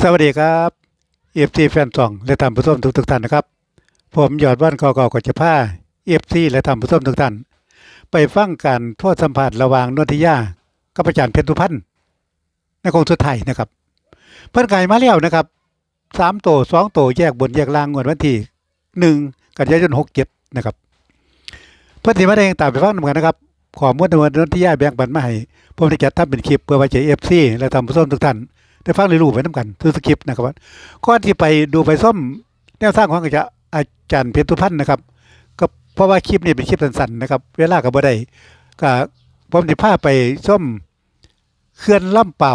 สวัสดีครับเอฟซีแฟนซองและท่านผู้ชมทุกทุกท่านนะครับ ผมยอดวันกอกอกจะพาเอฟซีและท่านผู้ชมทุกท่าน ไปฟังการทวดสัมผัสระหว่างนนทิยากับอาจารย์เพชรสุพรรณในกองสุดไทยนะครับ เพิ่นไก่มาแล้วนะครับสามโตสองโตแยกบนแยกล่างงวดวันที่หนึ่งกันยายนหกเจ็ดนะครับ เพื่อนที่มาได้ตามไปฟังนำกันนะครับขอมวดนวลนนทิยาแบ่งปันมาให้ผมได้จัดทำเป็นคลิปเพื่อไว้ใจเอฟซีและท่านผู้ชมทุกท่าน ได้ฟังเรียนรู้ไปน้ำกันทุกสคริปต์นะครับก่อนที่ไปดูไปส้มแนวสร้างของอาจารย์อาจารย์เพชรตุพันธ์นะครับ ก็เพราะว่าคลิปนี้เป็นคลิปสั้นๆนะครับ เวลากับบ่ได้ก็ผมสิพาไปส้มเขื่อนล่ำเป่า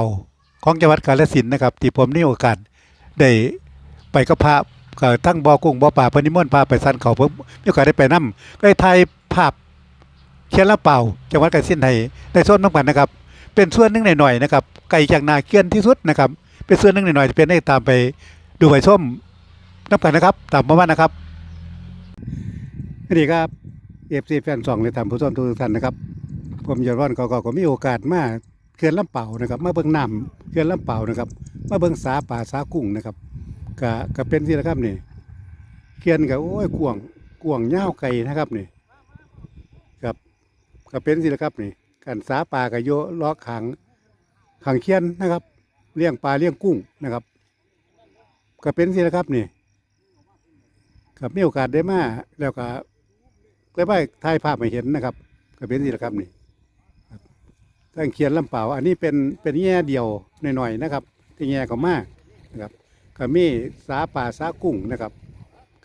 ของจังหวัดกาฬสินธุ์นะครับที่ผมมีโอกาสได้ไปกับพระก็ทั้งบ่อกุ้งบ่อป่าพนิมนต์พาไปสันเขาผมมีโอกาสได้ไปนํก็ได้ถ่ายภาพเขื่อนลำเป่าจังหวัดกาฬสินธุ์ให้ได้ส้นน้ำกันนะครับ เป็นส่วนหนึงหน่อยๆนะครับไก่จากนาเกียนที่สุดนะครับ เป็นส่วนหนึงหน่อยๆจะเป็นได้ตามไปดูใบส้มน้ำกันนะครับ ตามมาว่านะครับสวัสดีครับเอฟซีแฟนสองเลยตามผู้ชมทุกท่านนะครับ ผมยอดวันก็ก็มีโอกาสมาเขื่อนลำเป่านะครับ มาเบิ่งน้ำเขื่อนลำเป่านะครับ มาเบิ่งสาป่าสากุ้งนะครับก็ก็เป็นที่ละครับนี่เขื่อนก็โอ้ยกวงกวางยาไก่นะครับนี่ครับก็เป็นที่ละครับนี่ การสาป่าก็โยล้อขังขังเขียนนะครับ เลี้ยงปลาเลี้ยงกุ้งนะครับ ก็เป็นสินะครับนี่กับมีโอกาสได้มาแล้วก็ได้ไปถ่ายภาพให้เห็นนะครับ ก็เป็นสินะครับนี่ครับตั้งเขียนลำเปล่า อันนี้เป็นเป็นแง่เดียวหน่อยๆนะครับ ที่แง่ก็มากนะครับก็มีสาป่าสากุ้งนะครับ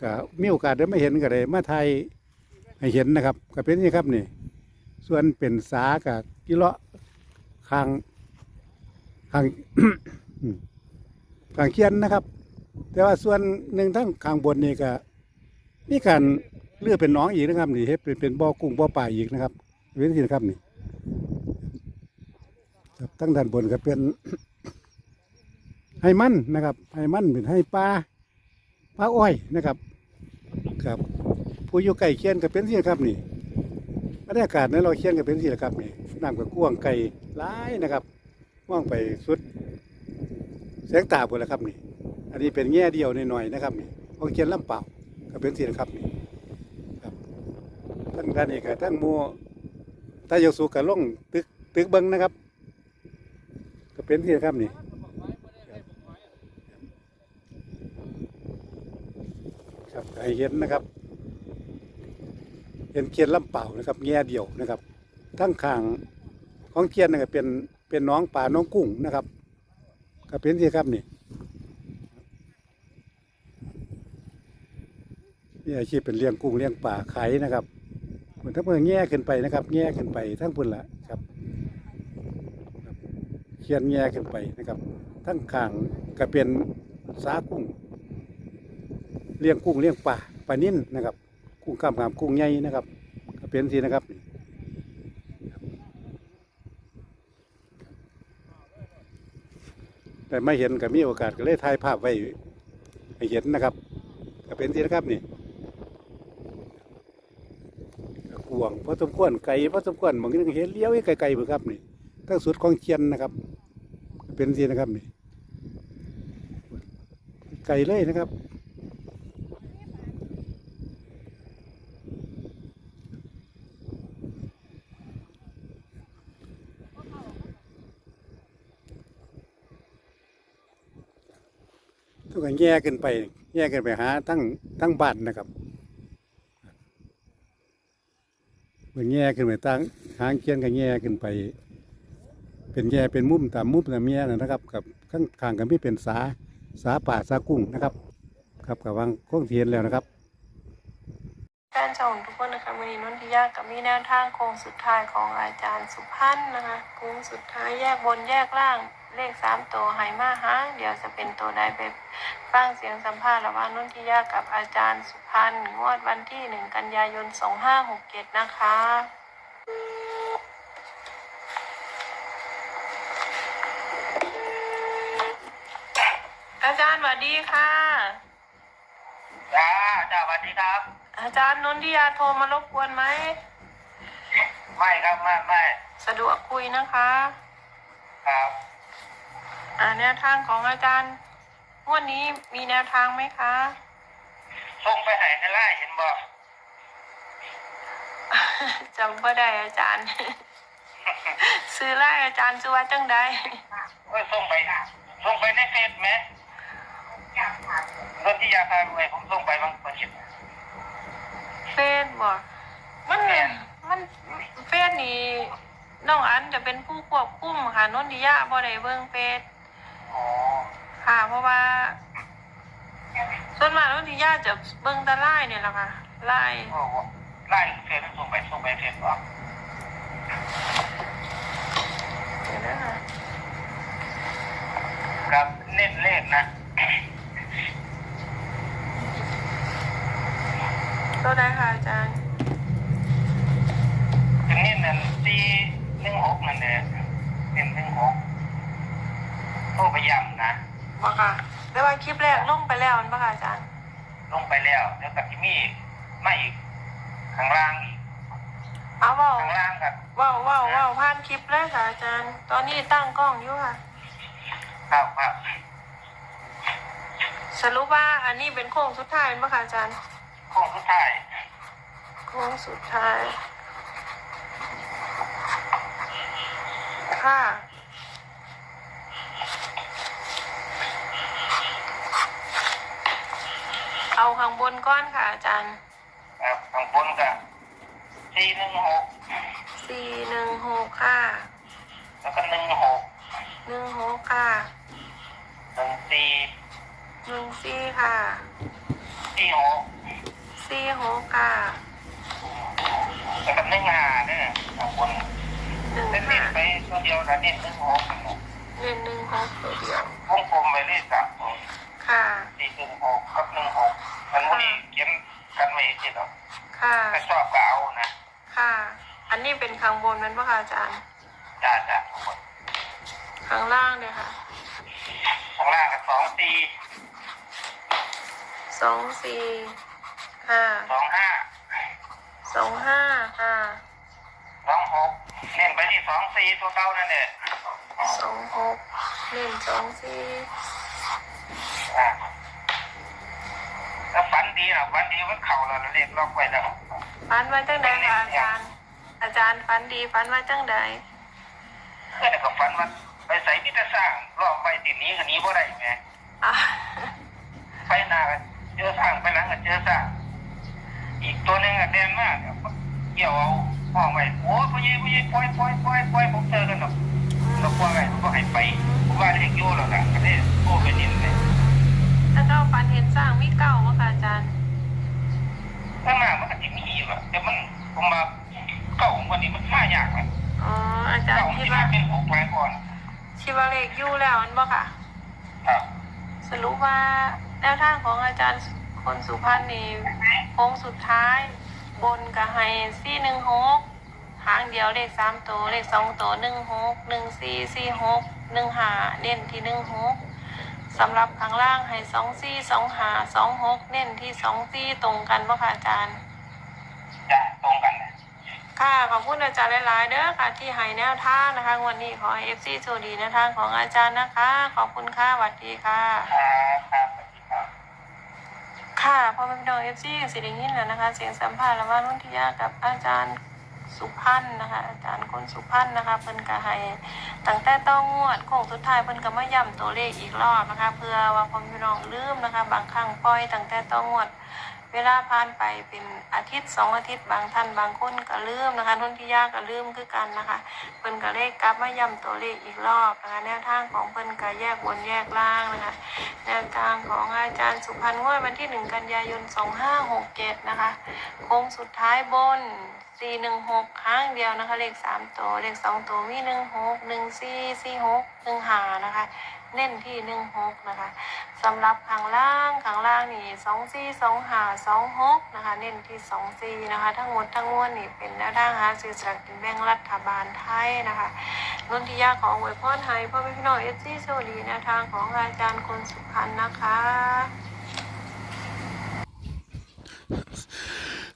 ก็มีโอกาสได้มาเห็นก็เลยมาถ่ายให้เห็นนะครับ ก็เป็นนี่ครับนี่ ส่วนเป็นสากับกิเลาะคางข้างข้างเคียนนะครับ แต่ว่าส่วนหนึ่งทั้งข้างบนนี่ก็มีการเลือกเป็นน้องอีกนะครับนี่เฮ็ดเป็นเป็นบ่อกุ้งบ่อปลาอีกนะครับเว้นที่นะครับนี่ครับทั้งด้านบนก็เป็นให้มันนะครับให้มันเป็นให้ปลาปลาอ้อยนะครับ ครับผู้อยู่ใกล้เคียนก็เป็นที่นะครับนี่ บรรยากาศในเราเคียนก็เป็นที่นะครับนี่น้ำก็กว้างไกลหลายนะครับมองไปสุดแสงตาบุญแล้วครับนี่ อันนี้เป็นแง่เดียวหน่อยๆนะครับนี่ของเขียนลำเปล่าก็เป็นสีนะครับนี่ครับท่านท่านเอกท่านมัวตายกสูกับล่องตึกตึกเบิงนะครับ ก็เป็นสีนะครับนี่ครับให้เห็นนะครับ เห็นเขียนลำเปล่านะครับ แง่เดียวนะครับ ทั้งข้างของเทียนนะครับเป็นเป็นน้องป่าน้องกุ้งนะครับก็เป็นที่ครับนี่นี่อาชีพเป็นเลี้ยงกุ้งเลี้ยงป่าขายนะครับเหมือนถ้าเพิ่งแง่ขึ้นไปนะครับ แง่ขึ้นไปทั้งพุ่นละครับครับเขียนแง่ขึ้นไปนะครับ ทั้งข้างก็เป็นสากุ้งเลี้ยงกุ้งเลี้ยงป่าปลานิ่นนะครับ กุ้งกล้ามขามกุ้งใหญ่นะครับเป็นทีนะครับแต่ไม่เห็นก็มีโอกาสก็เลยถ่ายภาพไว้ให้เห็นนะครับก็เป็นที่นะครับนี่กวางพอสมควรไก่พอสมควรบางทีก็เห็นเลี้ยวไกลๆเหมือนครับนี่ทั้งสุดของเชียนนะครับ เป็นที่นะครับนี่ไก่เลยนะครับ ทุกคนแย่ขึ้นไป แย่ขึ้นไปหาทั้งทั้งบ้านนะครับมันแย่ขึ้นไปตั้งหางเคียนก็แย่ขึ้นไป เป็นแย่เป็นมุมตามมุมตามแย่นะครับ กับข้างข้างกันไม่เป็นสาสาป่าสากุ้งนะครับ ครับกับวางโค้งเทียนแล้วนะครับแฟนชาวทุกคนนะคะวันนี้นนทิยากับมีแนวทางโค้งสุดท้ายของอาจารย์สุพันธ์นะคะโค้งสุดท้ายแยกบนแยกล่าง เลขสามตัวไหมาหางเดี๋ยวจะเป็นตัวใดไปฟังเสียงสัมภาษณ์ระหว่างนนทิยากับอาจารย์สุพันธ์งวดวันที่หนึ่งกันยายนสองห้าหกเจ็ดนะคะอาจารย์สวัสดีค่ะ จ้าจ้าสวัสดีครับ อาจารย์นนทิยาโทรมารบกวนไหม ไม่ครับไม่ไม่สะดวกคุยนะคะ ครับอ่า แนวทางของอาจารย์วันนี้มีแนวทางไหมคะส่งไปให้ในไล่เห็นบ่จำก็ได้อาจารย์ ซื้อไล่อาจารย์ซื้อว่าจังใดโอ้ยส่งไปส่งไปในเฟซไหมเรื่องที่ยาพารวยผมส่งไปบางคนเห็นเฟซบอกมันแม่นมันเฟซนี่น้องอันจะเป็นผู้ควบคุมค่ะนนทิยาบ่ได้เบิ่งเฟซ อ๋อค่ะ เพราะว่า ส่วนมากนนทิยาจะเบิ่งแต่ไล่เนี่ยแหละค่ะไล่โอ้โหไล่เฟซส่งไปส่งไปเฟซบ่เดี๋ยวนะคะครับเน้นเลขนะตัวใดค่ะอาจารย์ถึงเน้นนั่นสี่หนึ่งหกนั่นแหละเน้นหนึ่งหกโทรไปย้ำนะ บ่ค่ะแต่ว่าคลิปแรกลงไปแล้วมันบ่ค่ะอาจารย์ลงไปแล้วแล้วกับที่มีมาอีกข้างล่างอีกเอาเว้าข้างล่างครับเว้าเว้าเว้าผ่านคลิปเลยค่ะอาจารย์ ตอนนี้ตั้งกล้องอยู่ค่ะ ครับครับสรุปว่าอันนี้เป็นโค้งสุดท้ายมั้ค่ะอาจารย์โค้งสุดท้ายโค้งสุดท้ายค่ะ เอาข้างบนก้อนค่ะ อาจารย์ครับข้างบนก็สี่หนึ่งหกสี่หนึ่งหกค่ะแล้วก็หนึ่งหกหนึ่งหกค่ะหนึ่งสี่หนึ่งสี่ค่ะสี่หกสี่หกค่ะแล้วก็หนึ่งห้าเนี่ยข้างบนหนึ่งเน้นห้าๆไปตัวเดียวนะเน้นหนึ่งหกเน้นหนึ่งหกตัวเดียววงกลมไปเลยสามตัว ค่ะ สี่หนึ่งหกกับหนึ่งหกมันวันนี้เขียนกันไว้ที่เนาะค่ะถ้าชอบก็เอานะค่ะ อันนี้เป็นข้างบนมันปะคะอาจารย์ จ้าจ้าข้างล่างเลยค่ะ ข้างล่างก็สองสี่สองสี่ค่ะ สองห้าสองห้าค่ะ สองหกเน้นไปที่สองสี่ตัวเก่านั่นแหละสองหกหนึ่งสองสี่ อ่าแล้วฝันดีนะฝันดีมันเข่าแล้วเราเรียกล็อกไว้แล้วฟันว่าจังใดคะอาจารย์ อาจารย์ฟันดีฟันว่าจังใดเพื่อนก็ฝันว่าไปใส่มิตรสร้างรอบไปติดนี้กันนี้บ่ได้ไงอะไปหน้าก็เจอสร้างไปหลังก็เจอสร้าง อีกตัวหนึงอะแดนมากเกี่ยวเอาห้องไว้โอ้ยพ่อใหญ่พ่อใหญ่ปล่อยปล่อยปล่อยปล่อยผมเจอกันหรอกเรากลัวไงผมก็ให้ไปผมว่าเรียกโย่แล้วล่ะก็ได้โอ้ไปนินเลย ถ้าเจ้าฟันเห็นสร้างมีเก้าวะคะอาจารย์ข้างหน้ามันก็จะมีอยู่อะแต่มันผมมาเก่าของวันนี้มันมายากนะอ๋ออาจารเก่าย์คิที่ดมาว่าเป็นหกไว้ก่อนคิดว่าเลขอยู่แล้วมันบ่ค่ะ ครับสรุปว่าแนวทางของอาจารย์คนสุพรรณนี่โค้งสุดท้าย บนกับไฮซี่หนึ่งหกหางเดียวเลขสามตัวเลขสองตัวหนึ่งหกหนึ่งสี่สี่หกหนึ่งหาเน้นที่หนึ่งหก สำหรับข้างล่างให้สองสี่สองหาสองหกเน้นที่สองสี่ตรงกันป่ะคะอาจารย์ จะตรงกันนะค่ะขอบคุณอาจารย์หลายๆเด้อค่ะที่ให้แนวทางนะคะวันนี้ขอให้เอฟซีโชคดีแนวทางของอาจารย์นะคะ ขอบคุณค่ะสวัสดีค่ะ ครับครับสวัสดีครับ ค่ะพอเป็นพี่น้องเอฟซีสิริยินแล้วนะคะ เสียงสัมภาษณ์ระหว่างนุ่นทิยากับอาจารย์ สุพันธ์นะคะอาจารย์คนสุพันธ์นะคะเพิ่นก็ให้ตั้งแต่ต้องงวดโค้งสุดท้ายเพิ่นก็มาย้ำตัวเลขอีกรอบนะคะ เพื่อว่าพ่อพี่น้องลืมนะคะ บางครั้งปล่อยตั้งแต่ต้องงวด เวลาผ่านไปเป็นอาทิตย์สองอาทิตย์บางท่านบางคนก็ลืมนะคะนุ่นทิยาก็ลืมคือกันนะคะเพิ่นก็เลขกลับมาย้ำตัวเลขอีกรอบนะคะแนวทางของเพิ่นก็แยกบนแยกล่างนะคะแนวทางของอาจารย์สุพรรณงวดวันที่หนึ่งกันยายนสองห้าหกเจ็ดนะคะโค้งสุดท้ายบนสี่หนึ่งหกครั้งเดียวนะคะเลขสามตัวเลขสองตัวมีหนึ่งหกหนึ่งสี่สี่หกหนึ่งหานะคะ เน้นที่หนึ่งหกนะคะสำหรับข้างล่างข้างล่างนี่สองสี่สองหาสองหกนะคะ เน้นที่สองสี่นะคะ ทั้งหมดทั้งมวลนี่เป็นแนวทางหาซื้อสลากกินแบ่งรัฐบาลไทยนะคะนนทิยาของอวยพรไทยพ่อแม่พี่น้องเอฟซีสวัสดีแนวทางของอาจารย์คนสุพรรณนะคะ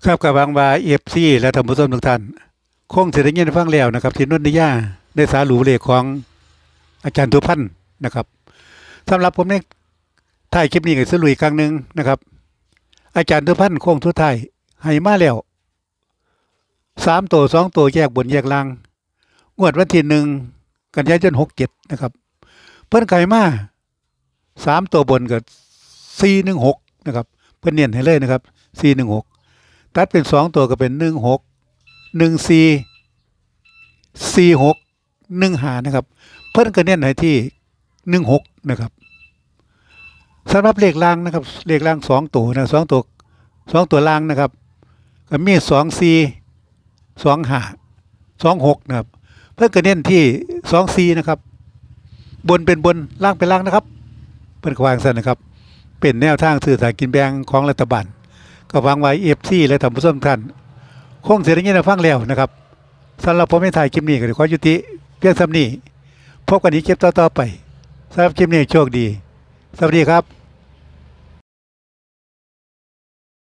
ครับกับบางบาเอฟซีและท่านผู้ชมทุกท่านคงจะได้ยินฟังแล้วนะครับที่นนทิยาในสาหรูเลขของอาจารย์ทุพันธ์ นะครับสำหรับผมในถ่ายคลิปนี้กับสรุปอีกครั้งหนึ่งนะครับ อาจารย์ทุพันธ์โค้งทุดท้ายให้มาแล้วสามตัวสองตัวแยกบนแยกล่างงวดวันที่หนึ่งกันยายนหกเจ็ดนะครับ เพิ่นไก่มาสามตัวบนกับสี่หนึ่งหกนะครับเพิ่นเนียนให้เลยนะครับสี่หนึ่งหกตัดเป็นสองตัวก็เป็นหนึ่งหกหนึ่งสี่สี่หกหนึ่งหานะครับ เพิ่นก็เนียนให้ที่ หนึ่งหกนะครับสำหรับเลขล่างนะครับเลขล่างสองตัวนะสองตัวสองตัวล่างนะครับก็มีสองสี่สองห้าสองหกนะครับ เพิ่นก็เน้นที่สองสี่นะครับ บนเป็นบนล่างเป็นล่างนะครับเพิ่นกวางสันนะครับ เป็นแนวทางสื่อสารกินแบงของรัฐบาลก็วางไว้เอฟซีและท่านผู้ชมทุกท่านคงเสียงยินได้ฟังแล้วนะครับสำหรับผมไม่ถ่ายคลิปนี้ก็ขอยุติเพียงสำนี้พบกันอีกคลิปต่อๆไป สำหรับคลิปนี้โชคดี สวัสดีครับ